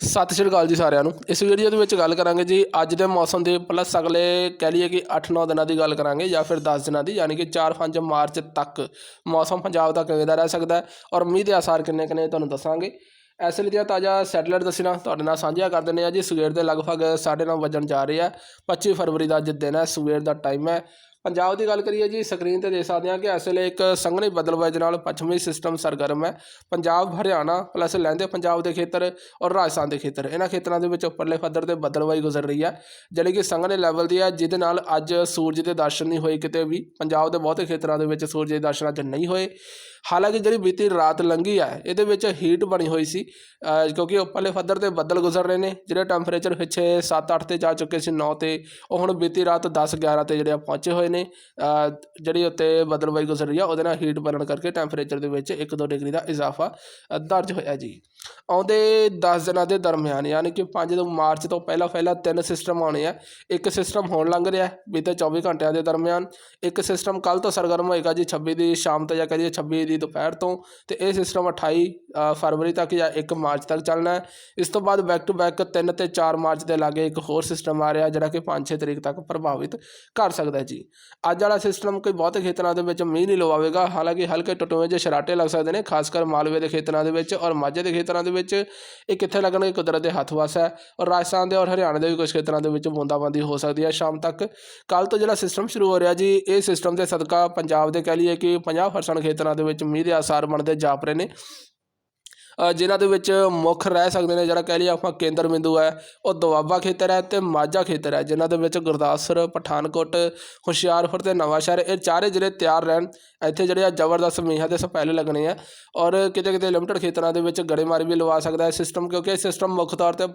ਸਤਿ ਸ਼੍ਰੀ ਅਕਾਲ ਜੀ ਸਾਰਿਆਂ ਨੂੰ। ਇਸ ਵੀਡੀਓ ਦੇ ਵਿੱਚ ਗੱਲ ਕਰਾਂਗੇ ਜੀ, ਅੱਜ ਦੇ ਮੌਸਮ ਦੇ ਪਲੱਸ ਅਗਲੇ ਕਹਿ ਲਈਏ ਕਿ 8-9 ਦਿਨਾਂ ਦੀ ਗੱਲ ਕਰਾਂਗੇ ਜਾਂ ਫਿਰ 10 ਦਿਨਾਂ ਦੀ, ਯਾਨੀ ਕਿ 4-5 ਮਾਰਚ ਤੱਕ। ਮੌਸਮ ਪੰਜਾਬ ਦਾ ਕਿਵੇਂ ਦਾ ਰਹਿ ਸਕਦਾ ਹੈ ਔਰ ਮੀਂਹ ਦੇ ਆਸਾਰ ਕਿੰਨੇ ਕਿੰਨੇ ਤੁਹਾਨੂੰ ਦੱਸਾਂਗੇ। ਇਸ ਲਈ ਦੀਆਂ ਤਾਜ਼ਾ ਸੈਟਲਾਈਟ ਦੱਸਣਾ ਤੁਹਾਡੇ ਨਾਲ ਸਾਂਝੀਆਂ ਕਰ ਦਿੰਦੇ ਆ ਜੀ। ਸਵੇਰ ਦੇ ਲਗਭਗ 9:30 ਵਜਣ ਜਾ ਰਹੇ ਆ। 25 ਫਰਵਰੀ ਦਾ ਅੱਜ ਦਿਨ ਹੈ, ਸਵੇਰ ਦਾ ਟਾਈਮ ਹੈ। ਪੰਜਾਬ ਦੀ ਗੱਲ ਕਰੀਏ ਜੀ ਸਕਰੀਨ ਤੇ ਦੇਖ ਸਕਦੇ ਹਾਂ ਕਿ ਇਸ ਵੇਲੇ ਇੱਕ ਸੰਘਣੀ ਬੱਦਲਬਾਜ਼ੀ ਦੇ ਨਾਲ ਪੱਛਮੀ ਸਿਸਟਮ ਸਰਗਰਮ ਹੈ। ਪੰਜਾਬ, ਹਰਿਆਣਾ ਪਲੱਸ ਲੈਂਦੇ ਪੰਜਾਬ ਦੇ ਖੇਤਰ ਔਰ ਰਾਜਸਥਾਨ ਦੇ ਖੇਤਰ। ਇਹਨਾਂ ਖੇਤਰਾਂ ਦੇ ਵਿੱਚ ਉੱਪਰਲੇ ਪੱਧਰ ਤੇ ਬਦਲਵਾਈ ਗੁਜ਼ਰ ਰਹੀ ਹੈ ਜਿਹੜੀ ਕਿ ਸੰਘਣੇ ਲੈਵਲ ਦੀ ਹੈ, ਜਿਹਦੇ ਨਾਲ ਅੱਜ ਸੂਰਜ ਦੇ ਦਰਸ਼ਨ ਨਹੀਂ ਹੋਏ ਕਿਤੇ ਵੀ। ਪੰਜਾਬ ਦੇ ਬਹੁਤੇ ਖੇਤਰਾਂ ਦੇ ਵਿੱਚ ਸੂਰਜ ਦੇ ਦਰਸ਼ਨ ਅੱਜ ਨਹੀਂ ਹੋਏ। ਹਾਲਾਂਕਿ ਜਿਹੜੀ ਬੀਤੀ ਰਾਤ ਲੰਘੀ ਆ, ਇਹਦੇ ਵਿੱਚ ਹੀਟ ਬਣੀ ਹੋਈ ਸੀ, ਅਹ, ਕਿਉਂਕਿ ਉੱਪਰਲੇ ਪੱਧਰ ਤੇ ਬੱਦਲ ਗੁਜ਼ਰ ਰਹੇ ਨੇ, ਜਿਹੜੇ ਟੈਂਪਰੇਚਰ ਪਿੱਛੇ 7-8 ਤੇ ਜਾ ਚੁੱਕੇ ਸੀ 9 ਤੇ, ਉਹ ਹੁਣ ਬੀਤੀ ਰਾਤ 10-11 ਤੇ ਜਿਹੜੇ ਆ ਪਹੁੰਚੇ ਹੋਏ ਨੇ ਜਿਹੜੀ ਉੱਤੇ ਬਦਲਵਾਈ ਗੁਜ਼ਰ ਰਹੀ ਆ, ਉਹਦੇ ਨਾਲ ਹੀਟ ਬਣਨ ਕਰਕੇ ਟੈਂਪਰੇਚਰ ਦੇ ਵਿੱਚ 1-2 ਡਿਗਰੀ ਦਾ ਇਜ਼ਾਫਾ ਦਰਜ ਹੋਇਆ ਜੀ। ਆਉਂਦੇ 10 ਦਿਨਾਂ ਦੇ ਦਰਮਿਆਨ, ਯਾਨੀ ਕਿ 5 ਮਾਰਚ ਤੋਂ ਪਹਿਲਾਂ ਪਹਿਲਾਂ ਤਿੰਨ ਸਿਸਟਮ ਆਉਣੇ ਆ, ਇੱਕ ਸਿਸਟਮ ਹੋਣ ਲੰਘ ਰਿਹਾ ਬੀਤੇ 24 ਘੰਟਿਆਂ ਦੇ ਦਰਮਿਆਨ, ਇੱਕ ਸਿਸਟਮ ਕੱਲ ਤੋਂ ਸਰਗਰਮ ਹੋਏਗਾ ਜੀ 26 ਦੀ ਸ਼ਾਮ ਤੋਂ ਜਾਂ ਕਹੀਏ 26 ਦੀ ਦੁਪਹਿਰ ਤੋਂ ਤੇ ਇਹ ਸਿਸਟਮ 28 ਫਰਵਰੀ ਤੱਕ ਜਾਂ 1 ਮਾਰਚ ਤੱਕ ਚੱਲਣਾ ਹੈ। ਇਸ ਤੋਂ ਬਾਅਦ ਬੈਕ ਟੂ ਬੈਕ 3 ਤੇ 4 ਮਾਰਚ ਦੇ ਲਾਗੇ ਇੱਕ ਹੋਰ ਸਿਸਟਮ ਆ ਰਿਹਾ ਜਿਹੜਾ ਕਿ 5-6 ਤਰੀਕ ਤੱਕ ਪ੍ਰਭਾਵਿਤ ਕਰ ਸਕਦਾ ਜੀ। ਅੱਜ ਵਾਲਾ ਸਿਸਟਮ ਕੋਈ ਬਹੁਤੇ ਖੇਤਰਾਂ ਦੇ ਵਿੱਚ ਮੀਂਹ ਨਹੀਂ ਲਵਾਵੇਗਾ। ਹਾਲਾਂਕਿ ਹਲਕੇ ਟੁੱਟਵੇਂ ਜਿਹੇ ਸ਼ਰਾਟੇ ਲੱਗ ਸਕਦੇ ਨੇ ਖਾਸ ਕਰ ਮਾਲਵੇ ਦੇ ਖੇਤਰਾਂ ਦੇ ਵਿੱਚ ਔਰ ਮਾਝੇ ਦੇ ਖੇਤਰਾਂ ਦੇ ਵਿੱਚ। ਇਹ ਕਿੱਥੇ ਲੱਗਣਗੇ? ਕੁਦਰਤ ਦੇ ਹੱਥ ਵਸ ਹੈ। ਔਰ ਰਾਜਸਥਾਨ ਦੇ ਔਰ ਹਰਿਆਣਾ ਦੇ ਵੀ ਕੁਝ ਖੇਤਰਾਂ ਦੇ ਵਿੱਚ ਬੂੰਦਾਬਾਂਦੀ ਹੋ ਸਕਦੀ ਹੈ। ਸ਼ਾਮ ਤੱਕ ਕੱਲ ਤੋਂ ਜਿਹੜਾ ਸਿਸਟਮ ਸ਼ੁਰੂ ਹੋ ਰਿਹਾ ਜੀ, ਇਹ ਸਿਸਟਮ ਦੇ ਸਦਕਾ ਪੰਜਾਬ ਦੇ ਕਹਿ ਲਈਏ ਕਿ 50% ਖੇਤਰਾਂ ਦੇ ਵਿੱਚ ਮੀਂਹ ਦੇ ਆਸਾਰ ਬਣਦੇ ਜਾਪ ਰਹੇ ਨੇ। ਜਿਨ੍ਹਾਂ ਦੇ ਵਿੱਚ ਮੁੱਖ ਰਹਿ ਸਕਦੇ ਨੇ, ਜਿਹੜਾ ਕਹਿ ਲਈਏ ਆਪਾਂ ਕੇਂਦਰ ਬਿੰਦੂ ਹੈ, ਉਹ ਦੁਆਬਾ ਖੇਤਰ ਹੈ ਤੇ ਮਾਝਾ ਖੇਤਰ ਹੈ, ਜਿਨ੍ਹਾਂ ਦੇ ਵਿੱਚ ਗੁਰਦਾਸਪੁਰ, ਪਠਾਨਕੋਟ, ਹੁਸ਼ਿਆਰਪੁਰ ਤੇ ਨਵਾਂਸ਼ਹਿਰ, ਇਹ ਚਾਰੇ ਜ਼ਿਲ੍ਹੇ ਤਿਆਰ ਰਹਿਣ। ਇੱਥੇ ਜਿਹੜੇ ਆ ਜ਼ਬਰਦਸਤ ਮੀਂਹਾਂ ਦੇ ਸਪੈਲੇ ਲੱਗਣੇ ਆ। ਔਰ ਕਿਤੇ ਕਿਤੇ ਲਿਮਟਡ ਖੇਤਰਾਂ ਦੇ ਵਿੱਚ ਗੜੇਮਾਰੀ ਵੀ ਲਵਾ ਸਕਦਾ ਹੈ ਸਿਸਟਮ ਕਿਉਂਕਿ ਇਹ ਸਿਸਟਮ ਮੁੱਖ ਤੌਰ ਤੇ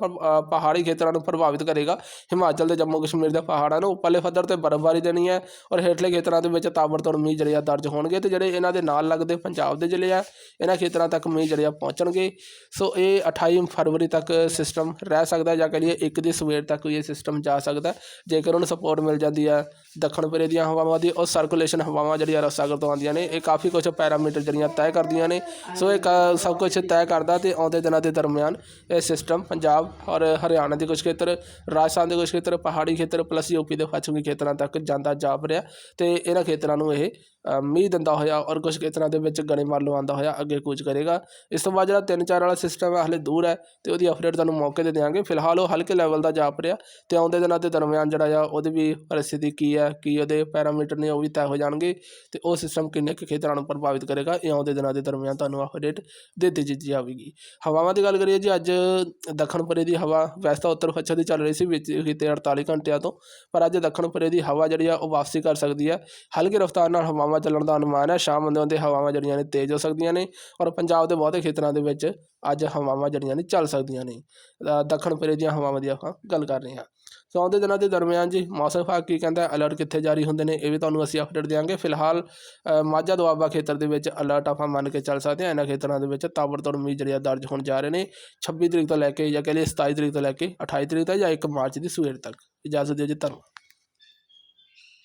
ਪਹਾੜੀ ਖੇਤਰਾਂ ਨੂੰ ਪ੍ਰਭਾਵਿਤ ਕਰੇਗਾ। ਹਿਮਾਚਲ ਤੇ ਜੰਮੂ ਕਸ਼ਮੀਰ ਦੇ ਪਹਾੜਾਂ ਨੂੰ ਉੱਪਰਲੇ ਪੱਧਰ ਤੇ ਬਰਫ਼ਬਾਰੀ ਦੇਣੀ ਹੈ ਔਰ ਹੇਠਲੇ ਖੇਤਰਾਂ ਦੇ ਵਿੱਚ ਤਾਬੜਤੋੜ ਮੀਂਹ ਜਿਹੜੇ ਆ ਦਰਜ ਹੋਣਗੇ ਤੇ ਜਿਹੜੇ ਇਹਨਾਂ ਦੇ ਨਾਲ ਲੱਗਦੇ ਪੰਜਾਬ ਦੇ ਜ਼ਿਲ੍ਹੇ ਆ, ਇਹਨਾਂ ਖੇਤਰਾਂ ਤੱਕ ਮੀਂਹ ਜਿਹੜੇ ਆ ਪਹੁੰਚਣਗੇ ਸੋ ਇਹ 28 ਫਰਵਰੀ ਤੱਕ ਸਿਸਟਮ ਰਹਿ ਸਕਦਾ ਜਾਂ ਕਹ ਲਈਏ ਇੱਕ ਦੀ ਸਵੇਰ ਤੱਕ ਵੀ ਇਹ ਸਿਸਟਮ ਜਾ ਸਕਦਾ ਜੇਕਰ ਉਹਨੂੰ ਸਪੋਰਟ ਮਿਲ ਜਾਂਦੀ ਹੈ ਦੱਖਣ ਪਰੇ ਦੀਆਂ ਹਵਾਵਾਂ ਦੀ ਔਰ ਸਰਕੂਲੇਸ਼ਨ ਹਵਾਵਾਂ ਜਿਹੜੀਆਂ ਸਾਗਰ ਤੋਂ ਆਉਂਦੀਆਂ ਨੇ, ਇਹ ਕਾਫੀ ਕੁਝ ਪੈਰਾਮੀਟਰ ਜਿਹੜੀਆਂ ਤੈਅ ਕਰਦੀਆਂ ਨੇ। ਸੋ ਇਹ ਕ- ਸਭ ਕੁਝ ਤੈਅ ਕਰਦਾ ਤੇ ਆਉਂਦੇ ਦਿਨਾਂ ਦੇ ਦਰਮਿਆਨ ਇਹ ਸਿਸਟਮ ਪੰਜਾਬ ਔਰ ਹਰਿਆਣਾ ਦੇ ਕੁਝ ਖੇਤਰ, ਰਾਜਸਥਾਨ ਦੇ ਕੁਝ ਖੇਤਰ, ਪਹਾੜੀ ਖੇਤਰ ਪਲੱਸ ਯੂਪੀ ਦੇ ਪੱਛਮੀ ਖੇਤਰਾਂ ਤੱਕ ਜਾਂਦਾ ਜਾਪ ਰਿਹਾ ਤੇ ਇਹਨਾਂ ਖੇਤਰਾਂ ਨੂੰ ਇਹ ਮੀਂਹ ਦਿੰਦਾ ਹੋਇਆ ਔਰ ਕੁਝ ਖੇਤਰਾਂ ਦੇ ਵਿੱਚ ਗੜੇਮਾਰ ਲਵਾਉਂਦਾ ਹੋਇਆ ਅੱਗੇ ਕੂਚ ਕਰੇਗਾ। ਇਸ ਤੋਂ ਬਾਅਦ ਜਿਹੜਾ 3-4 ਵਾਲਾ ਸਿਸਟਮ ਹੈ ਹਲੇ ਦੂਰ ਹੈ ਤੇ ਉਹਦੀ ਅਪਡੇਟ ਤੁਹਾਨੂੰ ਮੌਕੇ ਤੇ ਦੇਵਾਂਗੇ ਫਿਲਹਾਲ ਉਹ ਹਲਕੇ ਲੈਵਲ ਦਾ ਜਾਪ ਰਿਹਾ ਤੇ ਆਉਂਦੇ ਦਿਨਾਂ ਦੇ ਦਰਮਿਆਨ ਜਿਹੜਾ ਆ, ਉਹਦੀ ਵੀ ਪਰਿਸਥਿਤੀ ਕੀ ਹੈ, ਕੀ ਉਹਦੇ ਪੈਰਾਮੀਟਰ ਨੇ ਉਹ ਵੀ ਤੈਅ ਹੋ ਜਾਣਗੇ ਤੇ ਉਹ ਸਿਸਟਮ ਕਿੰਨੇ ਕੁ ਖੇਤਰਾਂ ਨੂੰ ਪ੍ਰਭਾਵਿਤ ਕਰੇਗਾ, ਇਹ ਆਉਂਦੇ ਦਿਨਾਂ ਦੇ ਦਰਮਿਆਨ ਤੁਹਾਨੂੰ ਅਪਡੇਟ ਦੇ ਦਿੱਤੀ ਜਾਵੇਗੀ ਹਵਾਵਾਂ ਦੀ ਗੱਲ ਕਰੀਏ ਜੀ, ਅੱਜ ਦੱਖਣ ਪਰੇ ਦੀ ਹਵਾ ਵੈਸੇ ਤਾਂ ਉੱਤਰ ਪੱਛਮ ਦੀ ਚੱਲ ਰਹੀ ਸੀ, ਵਿੱਚ ਕਿਤੇ 48 ਘੰਟਿਆਂ ਤੋਂ, ਪਰ ਅੱਜ ਦੱਖਣ ਪਰੇ ਦੀ ਹਵਾ ਜਿਹੜੀ ਆ, ਉਹ ਵਾਪਸੀ ਕਰ ਸਕਦੀ ਹੈ। ਹਲਕੀ ਰਫ਼ਤਾਰ ਨਾਲ ਹਵਾਵਾਂ ਚੱਲਣ ਦਾ ਅਨੁਮਾਨ ਹੈ, ਸ਼ਾਮ ਹੁੰਦੇ ਹੁੰਦੇ ਹਵਾਵਾਂ ਜਿਹੜੀਆਂ ਨੇ ਤੇਜ਼ ਹੋ ਸਕਦੀਆਂ ਨੇ ਔਰ ਪੰਜਾਬ ਦੇ ਬਹੁਤੇ ਖੇਤਰਾਂ ਦੇ ਵਿੱਚ ਅੱਜ ਹਵਾਵਾਂ ਜਿਹੜੀਆਂ ਨੇ ਚੱਲ ਸਕਦੀਆਂ ਨੇ। ਦੱਖਣ ਪਰੇ ਦੀਆਂ ਹਵਾਵਾਂ ਦੀ ਆਪਾਂ ਗੱਲ ਕਰ ਰਹੇ ਹਾਂ। ਸੋ ਆਉਂਦੇ ਦਿਨਾਂ ਦੇ ਦਰਮਿਆਨ ਜੀ, ਮੌਸਮ ਵਿਭਾਗ ਕੀ ਕਹਿੰਦਾ ਅਲਰਟ ਕਿੱਥੇ ਜਾਰੀ ਹੁੰਦੇ ਨੇ, ਇਹ ਵੀ ਤੁਹਾਨੂੰ ਅਸੀਂ ਅਪਡੇਟ ਦੇਵਾਂਗੇ ਫਿਲਹਾਲ ਮਾਝਾ ਦੁਆਬਾ ਖੇਤਰ ਦੇ ਵਿੱਚ ਅਲਰਟ ਆਪਾਂ ਮੰਨ ਕੇ ਚੱਲ ਸਕਦੇ ਹਾਂ। ਇਹਨਾਂ ਖੇਤਰਾਂ ਦੇ ਵਿੱਚ ਤਾਬੜਤੋੜ ਮੀਂਹ ਜਿਹੜੇ ਆ ਦਰਜ ਹੋਣ ਜਾ ਰਹੇ ਨੇ। 26 ਤਰੀਕ ਤੋਂ ਲੈ ਕੇ ਜਾਂ ਕਹਿ ਲਈਏ 27 ਤਰੀਕ ਤੋਂ ਲੈ ਕੇ 28 ਤਰੀਕ ਤੱਕ ਜਾਂ 1 ਮਾਰਚ ਦੀ ਸਵੇਰ ਤੱਕ। ਇਜਾਜ਼ਤ ਦਿਓ ਜੀ, ਧੰਨਵਾਦ।